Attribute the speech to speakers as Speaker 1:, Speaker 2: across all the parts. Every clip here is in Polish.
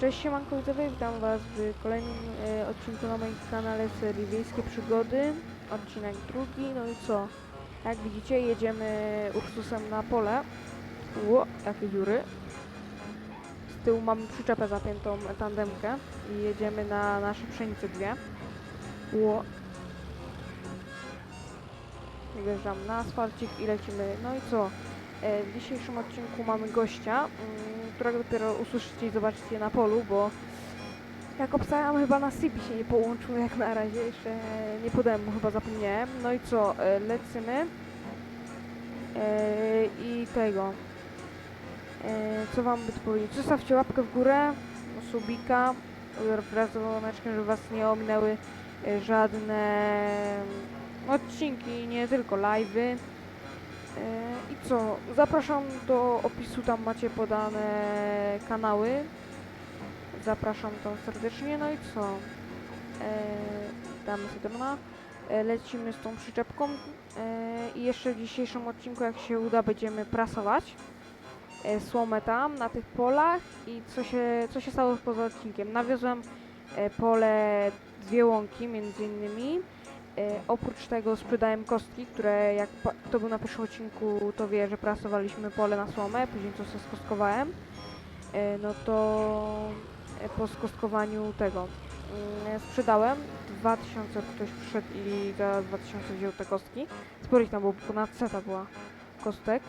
Speaker 1: Cześć siemanko widzowie, witam was w kolejnym e, odcinku na moim kanale serii Wiejskie Przygody, odcinek drugi, no i co? Jak widzicie jedziemy Ursusem na pole, ło, jakie dziury. Z tyłu mamy przyczepę zapiętą tandemkę i jedziemy na nasze pszenice dwie. Ło. Wjeżdżam na asfalcik i lecimy, no i co? E, W dzisiejszym odcinku mamy gościa, mm, którego dopiero usłyszycie i zobaczycie na polu, bo jak obstawiam chyba na Sipi się nie połączył jak na razie, jeszcze nie podałem mu, chyba zapomniałem. No i co, e, lecimy E, i tego, co wam by powiedzieć, zostawcie łapkę w górę, subika wraz z dzwoneczkiem, żeby was nie ominęły żadne odcinki, nie tylko live'y. E, I co? Zapraszam do opisu, tam macie podane kanały. Zapraszam tam serdecznie. No i co? E, damy sobie drona. E, lecimy z tą przyczepką. I jeszcze w dzisiejszym odcinku, jak się uda, będziemy prasować słomę tam, na tych polach. I co się, co się stało poza odcinkiem? Nawiozłem pole dwie łąki, między innymi. E, oprócz tego sprzedałem kostki, które jak kto był na pierwszym odcinku, to wie, że prasowaliśmy pole na słomę, później to sobie skostkowałem. E, no to e, po skostkowaniu tego mm, sprzedałem. 2000 ktoś przyszedł i za 2000 wziął te kostki. Sporo ich tam było, ponad seta była kostek.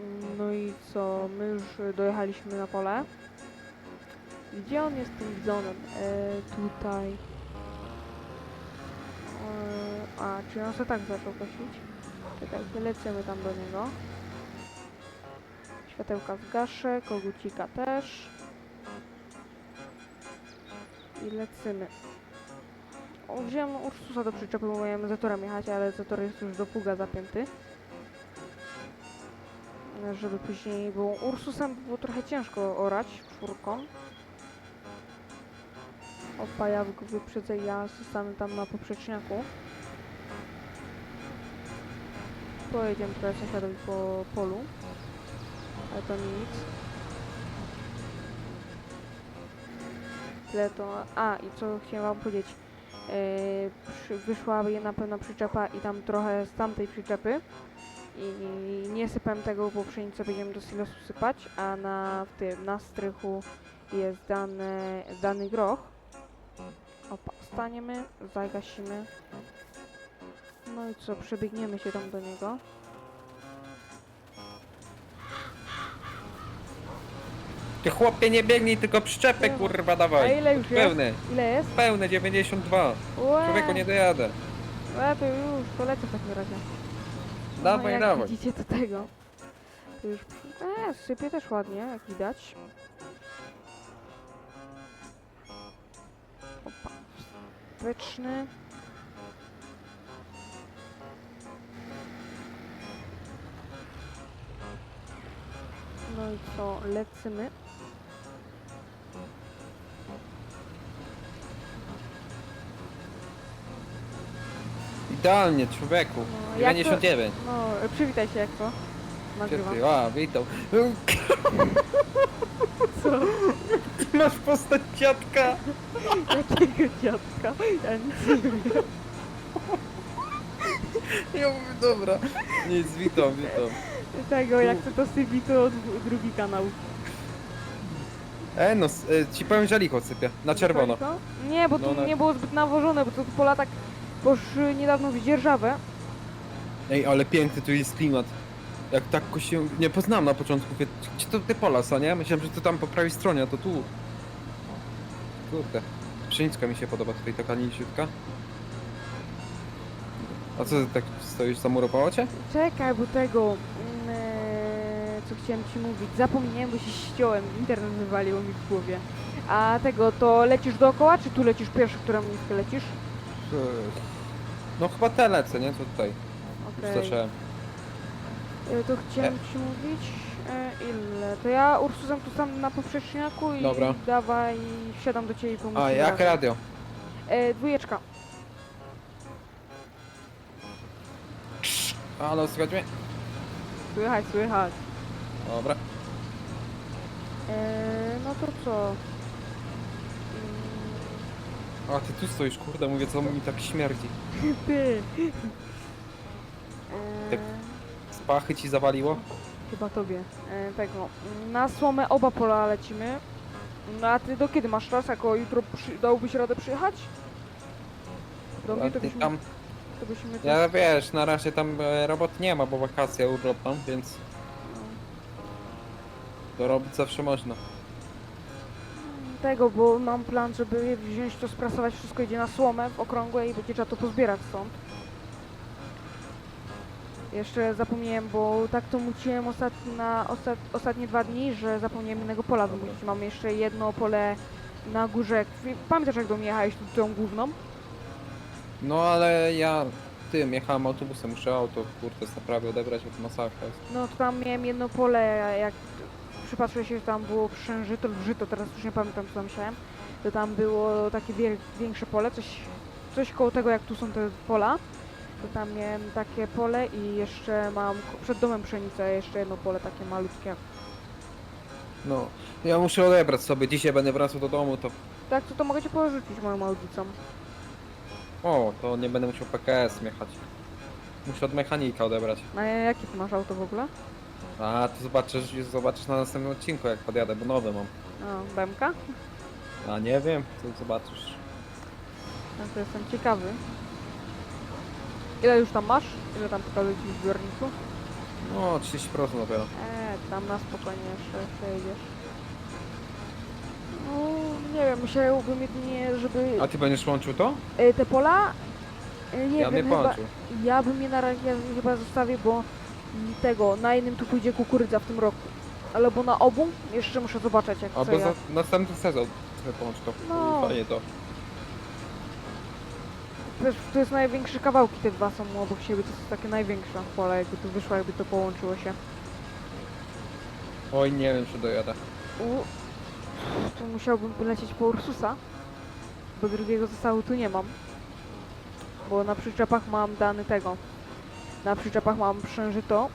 Speaker 1: Mm, No i co, my już dojechaliśmy na pole. Gdzie on jest tym bizonem? E, tutaj. A, czy on se tak zaczął kosić? Czekajcie, lecimy tam do niego. Światełka zgaszę, kogucika też. I lecimy. O, wziąłem Ursusa do przyczepy, bo miałem zatorem jechać, ale zator jest już do pługa zapięty. Żeby później, bo Ursusem było trochę ciężko orać czwórką. Opa, ja go wyprzedzę, ja zostanę tam na poprzeczniaku. Pojedziemy teraz sąsiadowi po polu. Ale to nic. Tyle to... A, i co chciałem wam powiedzieć. Yy, wyszła jedna pełna przyczepa i tam trochę z tamtej przyczepy. I nie sypałem tego, bo pszenicę będziemy do silosu sypać, a na tym, na strychu jest dane, dany groch. Opa, staniemy, zagasimy. No i co, przebiegniemy się tam do niego.
Speaker 2: Ty chłopie nie biegnij, tylko przyczepę kurwa
Speaker 1: A
Speaker 2: dawaj.
Speaker 1: ile już jest?
Speaker 2: Pełny,
Speaker 1: Ile jest?
Speaker 2: pełne 92.
Speaker 1: Łe,
Speaker 2: Człowieku nie dojadę.
Speaker 1: to już, polecę w takim razie. no,
Speaker 2: Dawaj,
Speaker 1: jak
Speaker 2: dawaj.
Speaker 1: widzicie do tego. To już... E, sypie też ładnie, jak widać. Wyczny. No i co, lecimy.
Speaker 2: Idealnie, człowieku.
Speaker 1: No, jak to-
Speaker 2: 99.
Speaker 1: No, przywitaj się jak to. Nagrywam.
Speaker 2: Ty, a, witam.
Speaker 1: Co?
Speaker 2: Masz postać dziadka.
Speaker 1: Jakiego dziadka? Ja nic nie wiem.
Speaker 2: Ja mówię, dobra. Nic, witam, witam.
Speaker 1: Tego, jak to to sypi, to dwu- drugi kanał.
Speaker 2: E, no, s- e, ci powiem, że licho sypie. Na czerwono.
Speaker 1: Nie, bo
Speaker 2: No,
Speaker 1: tu
Speaker 2: na-
Speaker 1: nie było zbyt nawożone, bo to tu pola tak poszły niedawno w dzierżawę.
Speaker 2: Ej, ale piękny tu jest klimat. Jak tak się nie poznałem na początku, mówię, gdzie to te pola są, nie? Myślałem, że to tam po prawej stronie, a to tu. Kurde. Pszenicka mi się podoba tutaj, taka niziutka. A co ty tak stoisz, zamurowało cię?
Speaker 1: Czekaj, bo tego... mm, e, co chciałem ci mówić, zapomniałem, bo się ściąłem, internet wywaliło mi w głowie. A tego, to lecisz dookoła, czy tu lecisz pierwszy, którą miejsce lecisz?
Speaker 2: No chyba te lecę, nie? Co tutaj?
Speaker 1: Okej.
Speaker 2: Zacząłem.
Speaker 1: E, To chciałem ci mówić, e, ile? To ja Ursusem tu sam na poprzeczniaku i
Speaker 2: Dobra.
Speaker 1: dawaj, siadam do ciebie i pomóż
Speaker 2: A,
Speaker 1: mi
Speaker 2: jak
Speaker 1: razem.
Speaker 2: radio?
Speaker 1: E, dwójeczka.
Speaker 2: Halo, słychać mnie?
Speaker 1: Słychać, słychać.
Speaker 2: Dobra.
Speaker 1: E, no to co?
Speaker 2: A ty tu stoisz, kurde, mówię, co mi tak śmierdzi.
Speaker 1: Ty. Eee,
Speaker 2: Z pachy ci zawaliło?
Speaker 1: Chyba tobie. E, tego. Na słomę oba pola lecimy. No a ty do kiedy masz czas? Jako jutro przy, dałbyś radę przyjechać? Do mnie to byśmy,
Speaker 2: tam,
Speaker 1: to byśmy tu-
Speaker 2: ja wiesz, na razie tam e, robot nie ma, bo wakacje urlop mam, więc
Speaker 1: no.
Speaker 2: dorobić zawsze można.
Speaker 1: Tego, bo mam plan, żeby wziąć to, sprasować, wszystko idzie na słomę w okrągłe i będzie trzeba to pozbierać stąd. Jeszcze zapomniałem, bo tak to muciłem ostat... na ostat... ostatnie dwa dni, że zapomniałem innego pola
Speaker 2: Dobra.
Speaker 1: wymucić. Mam jeszcze jedno pole na górze. Pamiętasz jak do mnie jechałeś tą główną?
Speaker 2: No ale ja tym jechałem autobusem, muszę auto, kurde, z naprawy odebrać, bo to masakra jest.
Speaker 1: No to tam miałem jedno pole, jak przypatrzę się, że tam było przężyto lub żyto, teraz już nie pamiętam co tam musiałem, to tam było takie większe pole, coś, coś koło tego jak tu są te pola, to tam miałem takie pole i jeszcze mam przed domem pszenicę, jeszcze jedno pole takie malutkie.
Speaker 2: No, ja muszę odebrać sobie, dzisiaj będę wracał do domu, to
Speaker 1: Tak, to, to mogę cię porzucić moją audicą.
Speaker 2: o, to nie będę musiał PKS jechać. Muszę od mechanika odebrać.
Speaker 1: A jakie ty masz auto w ogóle?
Speaker 2: A, to zobaczysz, zobaczysz na następnym odcinku, jak podjadę, bo nowy mam.
Speaker 1: A, BMK?
Speaker 2: A nie wiem, to zobaczysz.
Speaker 1: No to jestem ciekawy. Ile już tam masz? Ile tam pokazuje ci w zbiorniku?
Speaker 2: No, 30% dopiero.
Speaker 1: Eee, tam na spokojnie jeszcze przejedziesz. No, nie wiem, musiałbym jedynie, żeby
Speaker 2: A ty będziesz łączył to?
Speaker 1: e, te pola, e, nie
Speaker 2: ja
Speaker 1: wiem,
Speaker 2: mnie
Speaker 1: chyba,
Speaker 2: połączył.
Speaker 1: ja bym je na razie chyba zostawię, bo tego, na jednym tu pójdzie kukurydza w tym roku. Albo na obu, jeszcze muszę zobaczyć jak co
Speaker 2: Albo
Speaker 1: ja.
Speaker 2: za, następny sezon sobie połącz to.
Speaker 1: No.
Speaker 2: Fajnie to.
Speaker 1: To jest największe kawałki, te dwa są obok siebie, to jest takie największe pola, jakby to wyszło, jakby to połączyło się.
Speaker 2: Oj, nie wiem, czy dojadę.
Speaker 1: U, to musiałbym polecieć po Ursusa, bo drugiego zestawu tu nie mam. Bo na przyczepach mam dane tego. Na przyczepach mam przężyto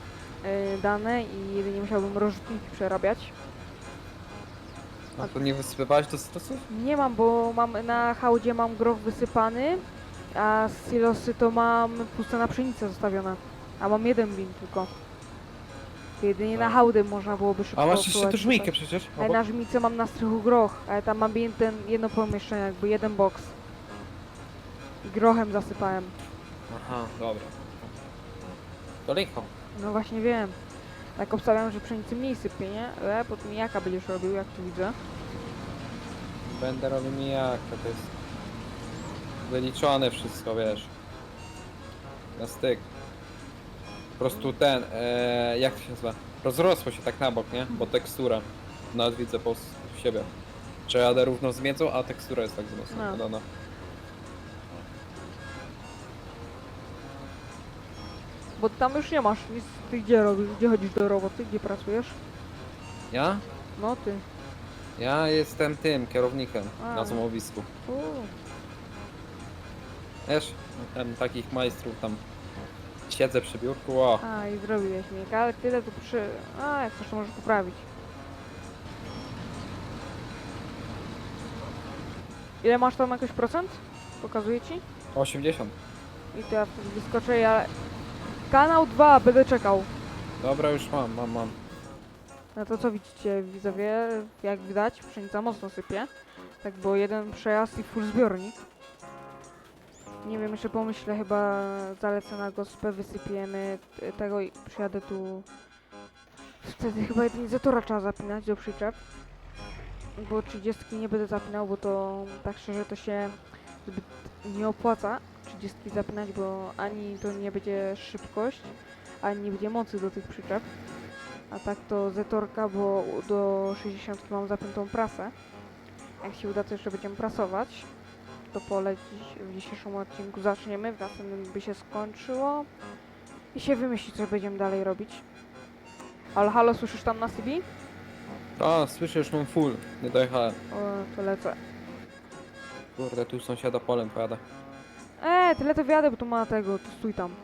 Speaker 1: yy, dane i jedynie musiałbym rozrzutniki przerabiać.
Speaker 2: A to nie wysypywałeś do stosów?
Speaker 1: Nie mam, bo mam na hałdzie mam groch wysypany, a z silosy to mam puste na pszenicę zostawione. A mam jeden bin tylko. Jedynie na
Speaker 2: Tak.
Speaker 1: hałdę można byłoby szybko
Speaker 2: A masz jeszcze
Speaker 1: wpływać
Speaker 2: tę żmijkę przecież?
Speaker 1: Ale
Speaker 2: obok?
Speaker 1: na żmice mam na strychu groch, ale tam mam jeden, jedno pomieszczenie, jakby jeden boks. I grochem zasypałem.
Speaker 2: Aha, dobra. To licho.
Speaker 1: No właśnie wiem. Tak obstawiam, że pszenicy mniej sypie, nie? Ale potem jaka będziesz robił, jak tu widzę.
Speaker 2: Będę robił mijaka, to jest wyliczone wszystko, wiesz. Na styk. Po prostu ten, e, jak to się nazywa? Rozrosło się tak na bok, nie? Bo tekstura. Nawet widzę po s- siebie. Że jadę równo z miedzą, a tekstura jest tak mocno
Speaker 1: No.
Speaker 2: podana.
Speaker 1: Bo tam już nie masz nic. Ty gdzie robisz? Gdzie chodzisz do roboty? Gdzie pracujesz?
Speaker 2: Ja?
Speaker 1: No ty.
Speaker 2: Ja jestem tym, kierownikiem
Speaker 1: A.
Speaker 2: na złomowisku.
Speaker 1: U,
Speaker 2: Wiesz, tam takich majstrów tam siedzę przy biurku, o.
Speaker 1: A i zrobiłeś mi, ale tyle tu przy... A, jak coś to możesz poprawić. Ile masz tam jakoś procent? Pokazuję ci?
Speaker 2: 80.
Speaker 1: I to ja wtedy wyskoczę, ja... Kanał 2, będę czekał.
Speaker 2: Dobra, już mam, mam, mam.
Speaker 1: No to co widzicie widzowie, jak widać pszenica mocno sypie. Tak było jeden przejazd i full zbiornik. Nie wiem, jeszcze pomyślę, chyba zalecę na gospę, wysypiemy tego i przyjadę tu. Wtedy chyba jedynie zatora trzeba zapinać do przyczep. Bo 30 nie będę zapinał, bo to tak szczerze to się zbyt nie opłaca 30 zapinać, bo ani to nie będzie szybkość, ani nie będzie mocy do tych przyczep. A tak to zetorka, bo do 60 mam zapiętą prasę. Jak się uda, to jeszcze będziemy prasować. To pole dziś, w dzisiejszym odcinku zaczniemy, w następnym by się skończyło. I się wymyśli, co będziemy dalej robić. Ale halo, słyszysz tam na CB?
Speaker 2: A, słyszę, już mam full. Nie dojechałem.
Speaker 1: O, to lecę.
Speaker 2: Kurde, tu sąsiada polem pojadę.
Speaker 1: Eee, tyle to wiadę, bo tu ma tego, to stój tam.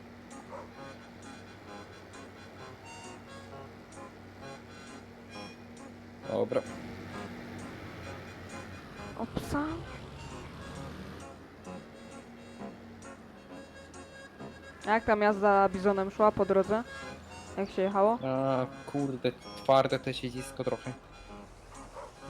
Speaker 2: Dobra.
Speaker 1: Opsa. Jak tam jazda bizonem szła po drodze? Jak się jechało?
Speaker 2: A kurde, twarde te siedzisko trochę.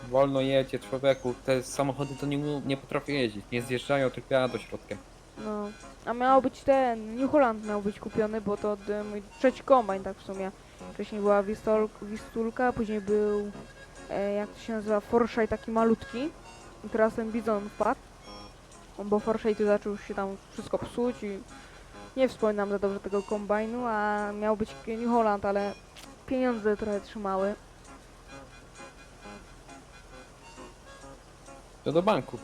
Speaker 2: Wolno jedzie człowieku, te samochody to nie, umie- nie potrafią jeździć, nie zjeżdżają, tylko jadą środkiem.
Speaker 1: No. A miał być ten, New Holland miał być kupiony, bo to d- mój trzeci kombajn tak w sumie. Wcześniej była Wistol, Wistulka, później był, e, jak to się nazywa, Forshaj taki malutki. I teraz ten Bizon wpadł. Bo Forshaj tu zaczął się tam wszystko psuć i nie wspominam za dobrze tego kombajnu, a miał być New Holland, ale pieniądze trochę trzymały.
Speaker 2: To do banku.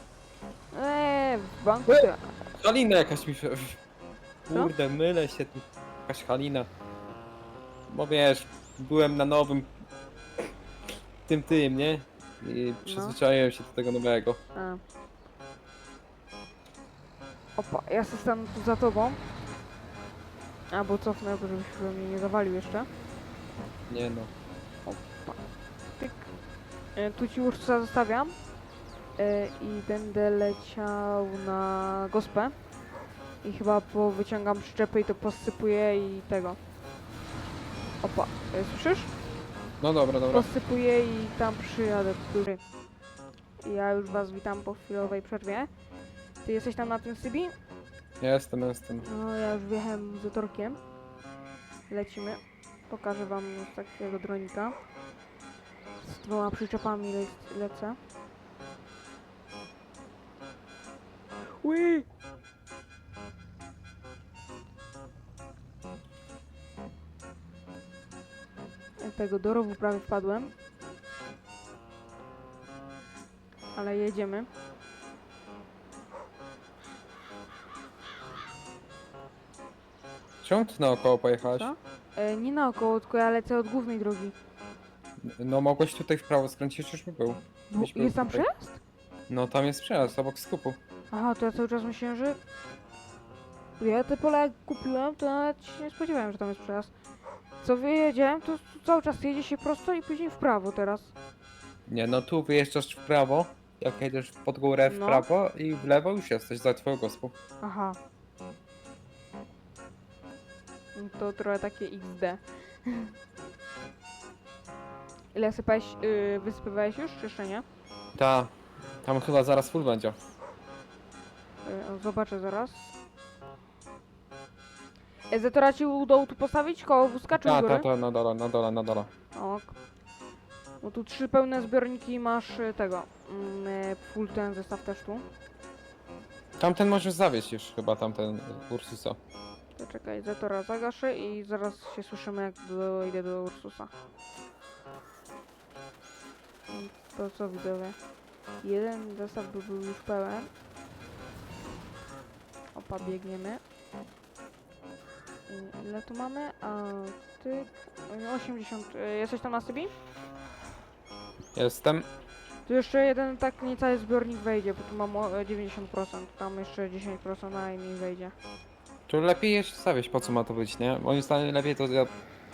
Speaker 1: Eee, w banku to...
Speaker 2: Halina jakaś mi... się- Kurde, mylę się tu. Jakaś Halina. Bo wiesz, byłem na nowym... Tym tym, nie? I przyzwyczaiłem się do tego nowego.
Speaker 1: A. Opa, ja się stanę tu za tobą. Albo cofnę, bo żebyś mnie nie zawalił jeszcze.
Speaker 2: Nie no.
Speaker 1: Tyk. E, tu ci Ursusa zostawiam. E, I będę leciał na gospę. I chyba po wyciągam przyczepę i to posypuję i tego. Opa, e, słyszysz?
Speaker 2: No dobra, dobra.
Speaker 1: Posypuję i tam przyjadę do góry. Ja już was witam po chwilowej przerwie. Ty jesteś tam na tym Sybi?
Speaker 2: Jestem, jestem.
Speaker 1: No, ja już wjechałem z torkiem. Lecimy. Pokażę wam takiego dronika. Z dwoma przyczepami le lecę. Ui! Tego do rowu prawie wpadłem. Ale jedziemy.
Speaker 2: Czemu ty naokoło pojechałeś?
Speaker 1: Co? E, nie naokoło, tylko ja lecę od głównej drogi.
Speaker 2: No mogłeś tutaj w prawo skręcić, już by był. Był
Speaker 1: jest tam
Speaker 2: tutaj.
Speaker 1: przejazd?
Speaker 2: No tam jest przejazd, obok skupu.
Speaker 1: Aha, to ja cały czas myślałem, że... Ja te pola jak kupiłem, to nawet się nie spodziewałem, że tam jest przejazd. Co wyjedziałem, to cały czas jedzie się prosto i później w prawo teraz.
Speaker 2: Nie, no tu wyjeżdżasz w prawo, jak jedziesz pod górę w
Speaker 1: No.
Speaker 2: prawo i w lewo już jesteś za twoją gospą.
Speaker 1: Aha. To trochę takie XD. Ile sypałeś, yy, wysypywałeś już, czy jeszcze nie?
Speaker 2: Ta, tam chyba zaraz full będzie.
Speaker 1: Yy, zobaczę zaraz. E, Zetora ci udało tu postawić koło wózka, czy u
Speaker 2: Ta,
Speaker 1: góry?
Speaker 2: ta, ta, na dole, na dole, na dole.
Speaker 1: Ok. No tu trzy pełne zbiorniki masz y, tego. Mm, y, full ten zestaw też tu.
Speaker 2: Tamten możesz zawieźć już chyba, tamten Ursusa.
Speaker 1: To czekaj, Zetora zagaszę i zaraz się słyszymy jak dojdę do Ursusa. To co widzowie? Jeden zestaw by był już pełen. Opa, biegniemy. Ile tu mamy? A ty... y, 80. y, Jesteś tam na Sybii?
Speaker 2: Jestem.
Speaker 1: Tu jeszcze jeden tak niecały zbiornik wejdzie, bo tu mam o, e, 90%, tam jeszcze 10% najmniej wejdzie.
Speaker 2: Tu lepiej jeszcze zawieźć, po co ma to być, nie? Moim zdaniem lepiej to ja...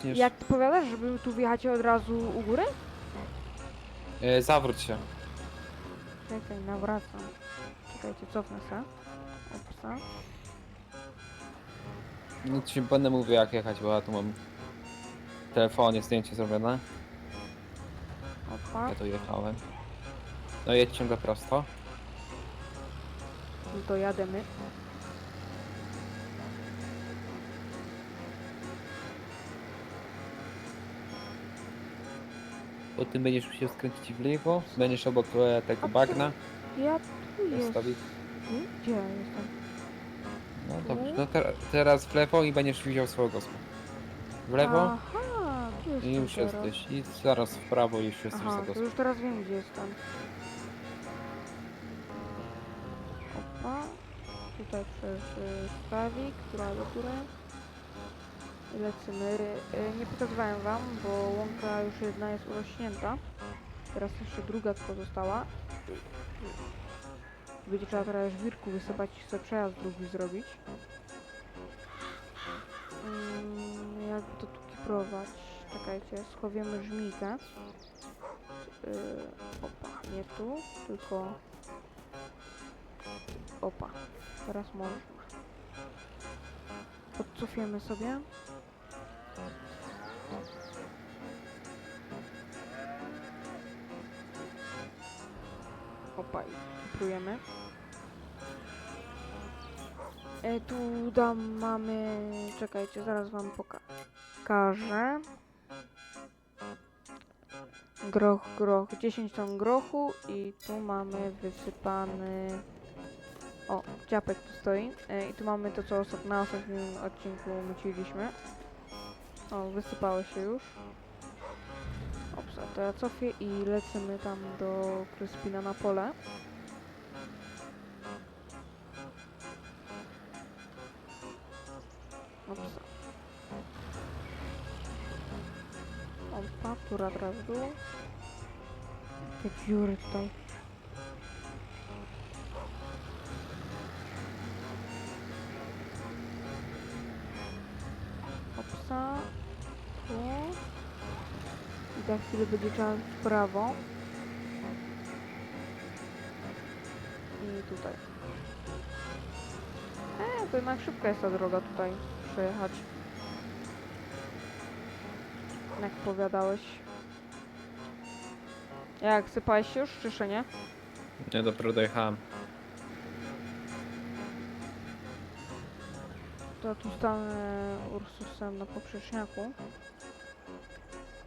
Speaker 2: niż-
Speaker 1: Jak ty powiadasz, żeby tu wjechać od razu u góry?
Speaker 2: E, zawróć się.
Speaker 1: Czekaj, nawracam. Czekajcie, cofnę se. Opsa.
Speaker 2: Nic ci będę mówił jak jechać, bo ja tu mam w telefonie zdjęcie zrobione.
Speaker 1: Opa,
Speaker 2: Ja tu jechałem. No jedź ciągle prosto.
Speaker 1: no to jademy.
Speaker 2: Potem będziesz musiał skręcić w lewo, będziesz obok e, tego bagna.
Speaker 1: Ja tu jestem.
Speaker 2: Zostawić.
Speaker 1: Gdzie ja jestem?
Speaker 2: No dobrze, no te, teraz w lewo i będziesz widział swoją gospę. W lewo
Speaker 1: Aha, tu jestem
Speaker 2: i już
Speaker 1: teraz.
Speaker 2: jesteś. I zaraz w prawo i już jesteś
Speaker 1: Aha,
Speaker 2: za
Speaker 1: to
Speaker 2: gospą.
Speaker 1: już teraz wiem gdzie jestem. Opa. Tutaj przez y, stawik, która do góry. Lecimy. Y, nie pokazywałem wam, bo łąka już jedna jest urośnięta. Teraz jeszcze druga tylko została. Będzie trzeba teraz żwirku wysypać i sobie przejazd drugi zrobić. Mm, jakby to tu kiprować? Czekajcie, schowiemy żmijkę. Yy, opa, nie tu, tylko opa. Teraz można. Podcofiemy sobie. Opa, próbujemy. E, tu dam, mamy... Czekajcie, zaraz wam pokażę. Groch, groch, 10 ton grochu i tu mamy wysypany... O, dziapek tu stoi. E, I tu mamy to, co na ostatnim odcinku myciliśmy. O, wysypało się już. Opsa, to ja cofię i lecimy tam do Kryspina na pole. Opsa. Opa, tura teraz w dół. Te dziury tutaj. Za chwilę będzie trzeba w prawo. I tutaj. E, to jednak szybka jest ta droga tutaj przejechać. Jak powiadałeś. Jak, sypałeś się już, czy jeszcze nie?
Speaker 2: Nie, dopiero dojechałem.
Speaker 1: To tu stanę Ursusem na poprzeczniaku.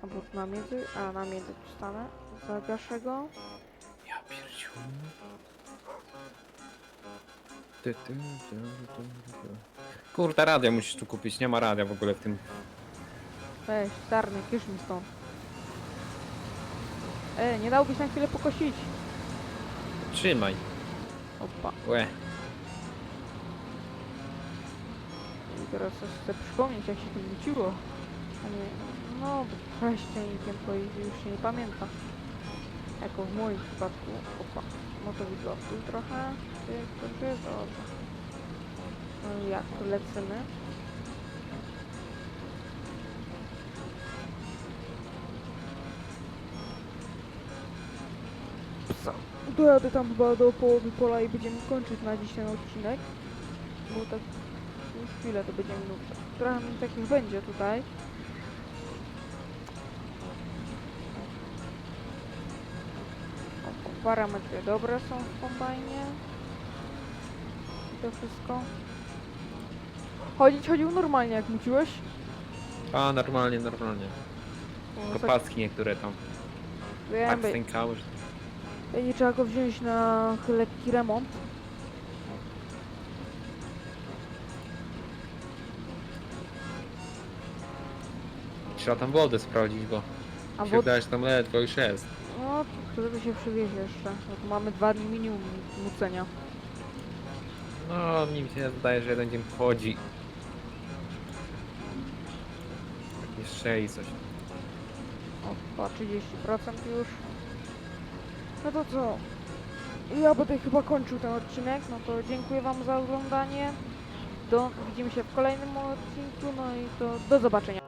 Speaker 1: Albo tu na miedzy, a na miedzy tu stanę. Zagaszę go.
Speaker 2: Ja pierdziu. Ty, ty, ty, ty, ty. Kurde, radia musisz tu kupić, nie ma radia w ogóle w tym.
Speaker 1: Weź, starny, kisz mi stąd. E, nie dałbyś na chwilę pokosić.
Speaker 2: Trzymaj.
Speaker 1: Opa.
Speaker 2: Łe.
Speaker 1: I teraz chcę przypomnieć, jak się to wróciło. A nie, no, wcześniej to już się nie pamięta. Jako w moim przypadku. Opa. Motowidła dół trochę. Ty, ty, dobra. No jak, tu lecimy. Psa. Dojadę tam chyba do połowy pola i będziemy kończyć na dziś ten odcinek. Bo tak chwilę to będzie minuta. Trochę mi takich będzie tutaj. Parametry dobre są w kombajnie. I to wszystko. Chodzić chodził normalnie jak muciłeś.
Speaker 2: A, normalnie, normalnie. Tylko paski niektóre tam.
Speaker 1: Wiem,
Speaker 2: Tak
Speaker 1: be-
Speaker 2: stękały, że...
Speaker 1: będzie trzeba go wziąć na lekki remont.
Speaker 2: Trzeba tam wodę sprawdzić, bo
Speaker 1: A
Speaker 2: się
Speaker 1: wod...
Speaker 2: wydaje, że tam ledwo już jest.
Speaker 1: To żeby się przywiezie jeszcze. Mamy dwa dni minimum mucenia.
Speaker 2: No, mi się wydaje, że jeden dzień wchodzi. Tak jeszcze i coś.
Speaker 1: O, chyba 30% już. No to co? Ja będę chyba kończył ten odcinek, no to dziękuję wam za oglądanie. Do, widzimy się w kolejnym odcinku, no i to do zobaczenia.